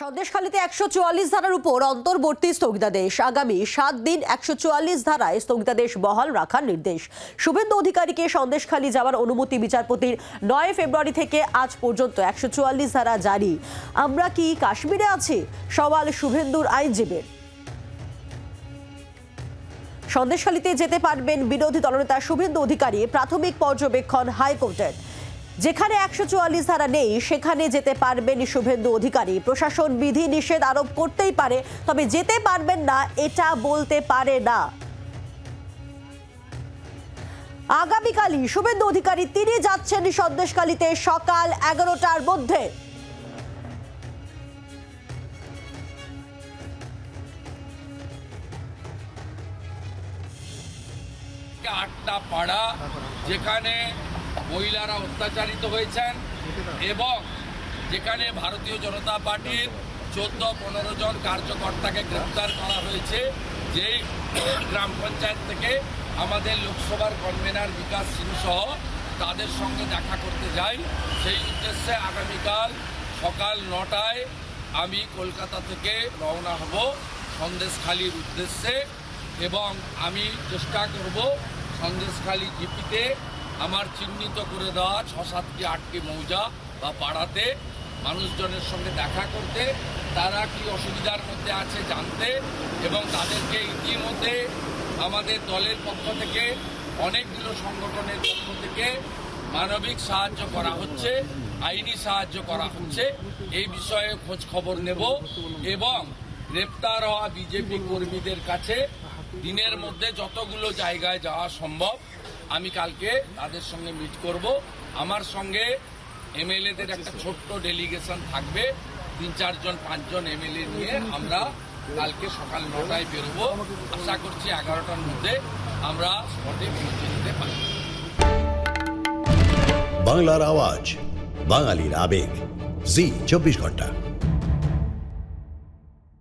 সন্দেশখালীতে একশো চুয়াল্লিশ ধারার উপর অন্তর্বর্তী স্থগিতাদেশ। আগামী সাত দিন একশো চুয়াল্লিশ ধারায় স্থগিতাদেশ বহাল রাখার নির্দেশ। শুভেন্দু অধিকারীকে সন্দেশখালী যাওয়ার অনুমতি বিচারপতির নয় ফেব্রুয়ারি থেকে আজ পর্যন্ত একশো চুয়াল্লিশ ধারা জারি। আমরা কি কাশ্মীরে আছি? সওয়াল শুভেন্দুর আইনজীবীর। সন্দেশখালীতে যেতে পারবেন বিরোধী দলনেতা শুভেন্দু অধিকারী প্রাথমিক পর্যবেক্ষণ হাইকোর্টের। যেখানে একশো চুয়াল্লিশ ধারা নেই, সেখানে যেতে পারবেন শুভেন্দু অধিকারী। প্রশাসন বিধি নিষেধ আরোপ করতেই পারে, তবে যেতে পারবেন না, এটা বলতে পারে না। আগামীকালই শুভেন্দু অধিকারী তিনি যাচ্ছেন সন্দেশকালীতে সকাল এগারোটার মধ্যে। আটটা পাড়া, যেখানে মহিলারা অত্যাচারিত হয়েছেন এবং যেখানে ভারতীয় জনতা পার্টির চোদ্দ পনেরো জন কার্যকর্তাকে গ্রেপ্তার করা হয়েছে, যেই গ্রাম পঞ্চায়েত থেকে আমাদের লোকসভার কনভেনার বিকাশ সিং সহ তাদের সঙ্গে দেখা করতে যাই। সেই উদ্দেশ্যে আগামীকাল সকাল নটায় আমি কলকাতা থেকে রওনা হব সন্দেশখালির উদ্দেশ্যে এবং আমি চেষ্টা করব সন্দেশখালী জিপিতে আমার চিহ্নিত করে দেওয়া ছ, সাতটি, আটটি মৌজা বা পাড়াতে মানুষজনের সঙ্গে দেখা করতে, তারা কি অসুবিধার মধ্যে আছে জানতে এবং তাদেরকে ইতিমধ্যে আমাদের দলের পক্ষ থেকে, অনেকগুলো সংগঠনের পক্ষ থেকে মানবিক সাহায্য করা হচ্ছে, আইনি সাহায্য করা হচ্ছে। এই বিষয়ে খোঁজ খবর নেব এবং গ্রেপ্তার হওয়া বিজেপি কর্মীদের কাছে দিনের মধ্যে যতগুলো জায়গায় যাওয়া সম্ভব আমি কালকে তাদের সঙ্গে মিট করব। আমার সঙ্গে এমএলএদের একটা ছোট্ট ডেলিগেশন থাকবে। তিন চারজন পাঁচজন এমএলএ নিয়ে আমরা কালকে সকাল নটায় বেরোবো। আশা করছি এগারোটার মধ্যে আমরা স্পটে পৌঁছে যেতে পারি বাংলার আওয়াজ বাঙালির আবেগ। জি চব্বিশ ঘণ্টা।